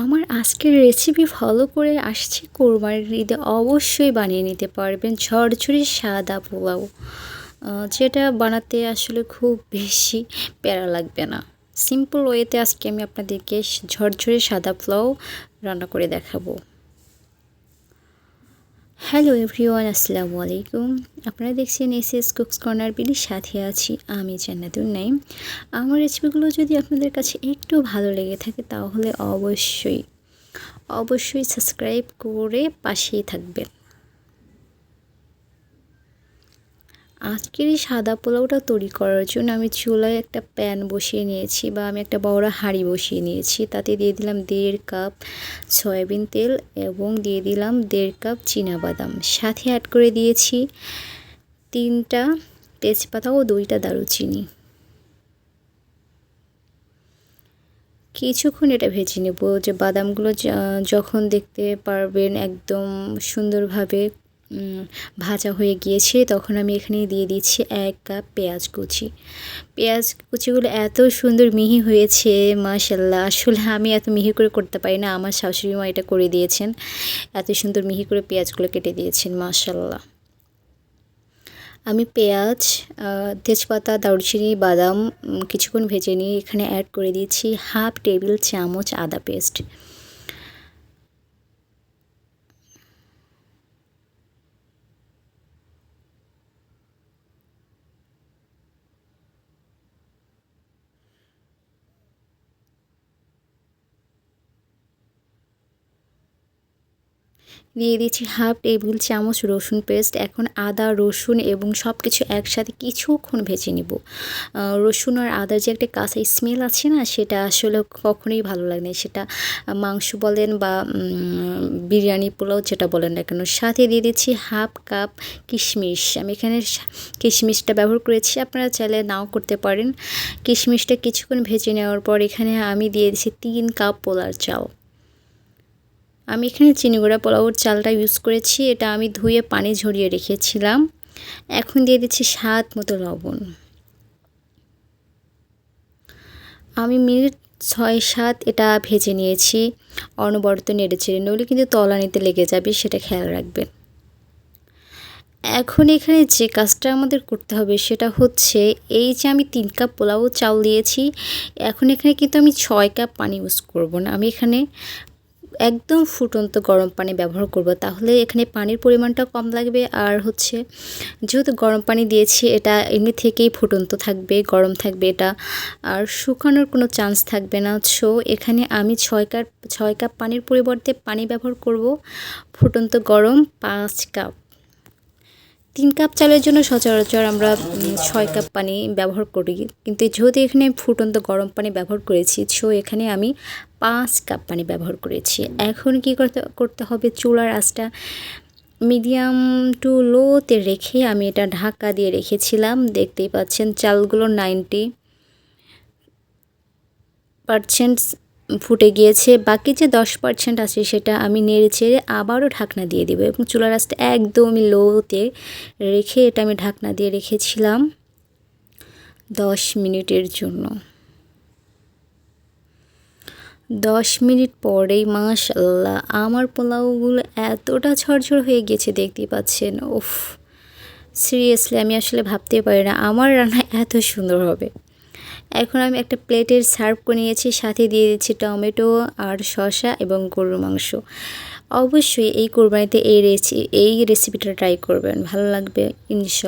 আমার আজকের recipe follow করে আসছি কোরবানির ঈদে। অবশ্যই বানিয়ে নিতে পারবেন। ঝরঝরে সাদা পোলাও যেটা বানাতে আসলে খুব বেশি প্যারা লাগবে না। সিম্পল ওয়েতে আজকে আমি আপনাদেরকে ঝরঝরে সাদা পোলাও রান্না করে দেখাবো। হ্যালো এভরিওয়ান আসসালামু আলাইকুম। আপনারা দেখছেন এস এস কুকস কর্নার বিলি সাথে আছি আমি জান্নাতুর নাইম। আমার রেসিপিগুলো যদি আপনাদের কাছে একটু ভালো লেগে থাকে তাহলে অবশ্যই অবশ্যই সাবস্ক্রাইব করে পাশেই থাকবেন। আজকের এই সাদা পোলাওটা তৈরি করার জন্য আমি চুলায় একটা প্যান বসিয়ে নিয়েছি বা আমি একটা বড় হাঁড়ি বসিয়ে নিয়েছি। তাতে দিয়ে দিলাম দেড় কাপ সয়াবিন তেল এবং দিয়ে দিলাম দেড় কাপ বাদাম সাথে অ্যাড করে দিয়েছি তিনটা তেজপাতা ও দুইটা দারুচিনি। কিছুক্ষণ এটা ভেজে নেব। যে বাদামগুলো যখন দেখতে পারবেন একদম সুন্দরভাবে ভাজা হয়ে গিয়েছে, তখন আমি এখানে দিয়ে দিচ্ছি এক কাপ পেঁয়াজ কুচি। পেঁয়াজ কুচিগুলো এত সুন্দর মিহি হয়েছে মাশাল্লাহ আসলে আমি এত মিহি করে করতে পারি না, আমার শাশুড়ি মা এটা করে দিয়েছেন। এত সুন্দর মিহি করে পেঁয়াজগুলো কেটে দিয়েছেন মাশাল্লাহ আমি পেঁয়াজ তেজপাতা, দারুচিনি, বাদাম কিছুক্ষণ ভেজে নিয়ে এখানে অ্যাড করে দিয়েছি হাফ টেবিল চামচ আদা পেস্ট দিয়ে দিচ্ছি হাফ টেবিল চামচ রসুন পেস্ট, এখন আদা, রসুন এবং সব কিছু একসাথে কিছুক্ষণ ভেজে নিব। রসুন আর আদার যে একটা কাঁচা স্মেল আছে না, সেটা আসলে কখনোই ভালো লাগে না। সেটা মাংস বলেন বা বিরিয়ানি পোলাও যেটা বলেন না কেন, সাথে দিয়ে দিচ্ছি হাফ কাপ কিশমিশ। আমি এখানে কিশমিশটা ব্যবহার করেছি, আপনারা চাইলে নাও করতে পারেন। কিশমিশটা কিছুক্ষণ ভেজে নেওয়ার পর এখানে আমি দিয়ে দিচ্ছি তিন কাপ পোলার চাল আমি এখানে চিনি চিনিগুড়া পোলাওর চালটা ইউজ করেছি। এটা আমি ধুয়ে পানি ঝরিয়ে রেখেছিলাম। এখন দিয়ে দিচ্ছি স্বাদ মতো লবণ। আমি মিনিট ছয় সাত এটা ভেজে নিয়েছি। অনবরত নেড়ে চেড়ে নইলে কিন্তু তলানিতে লেগে যাবে, সেটা খেয়াল রাখবেন। এখন এখানে যে কাজটা আমাদের করতে হবে সেটা হচ্ছে এই যে আমি তিন কাপ পোলাও, চাল দিয়েছি, এখন এখানে কিন্তু আমি ছয় কাপ পানি ইউজ করব না। আমি এখানে একদম ফুটন্ত গরম পানি ব্যবহার করব। তাহলে এখানে পানির পরিমাণটা কম লাগবে। আর হচ্ছে, যেহেতু গরম পানি দিয়েছি, এটা এমনি থেকেই ফুটন্ত থাকবে, গরম থাকবে এটা। আর শুকানোর কোনো চান্স থাকবে না। সো এখানে আমি ছয় কাপ ছয় কাপ পানির পরিবর্তে পানি ব্যবহার করব। ফুটন্ত গরম পাঁচ কাপ। তিন কাপ চালের জন্য সচরাচর আমরা ছয় কাপ পানি ব্যবহার করি। কিন্তু যেহেতু এখানে ফুটন্ত গরম পানি ব্যবহার করেছি, সো এখানে আমি পাঁচ কাপ পানি ব্যবহার করেছি। এখন কি করতে করতে হবে? চুলার আঁচটা মিডিয়াম টু লোতে রেখে আমি এটা ঢাকা দিয়ে রেখেছিলাম। দেখতেই পাচ্ছেন, চালগুলো নাইনটি পারসেন্ট ফুটে গিয়েছে, বাকি যে দশ পার্সেন্ট আছে সেটা আমি নেড়ে চেড়ে আবারও ঢাকনা দিয়ে দেবো এবং চুলার রাস্তা একদমই লোতে রেখে এটা আমি ঢাকনা দিয়ে রেখেছিলাম দশ মিনিটের জন্য। দশ মিনিট পরেই মাশাল্লাহ আমার পোলাওগুলো এতটা ঝরঝর হয়ে গেছে দেখতেই পাচ্ছেন, উফ। সিরিয়াসলি আমি আসলে ভাবতে পারি না, আমার রান্না এত সুন্দর হবে। এখন আমি একটা প্লেটের সার্ভ করে নিয়েছি, সাথে দিয়ে দিচ্ছি টমেটো আর শসা এবং গরুর মাংস। অবশ্যই এই কোরবানিতে এই রেসি এই রেসিপিটা ট্রাই করবেন, ভালো লাগবে, ইনশাল্লাহ।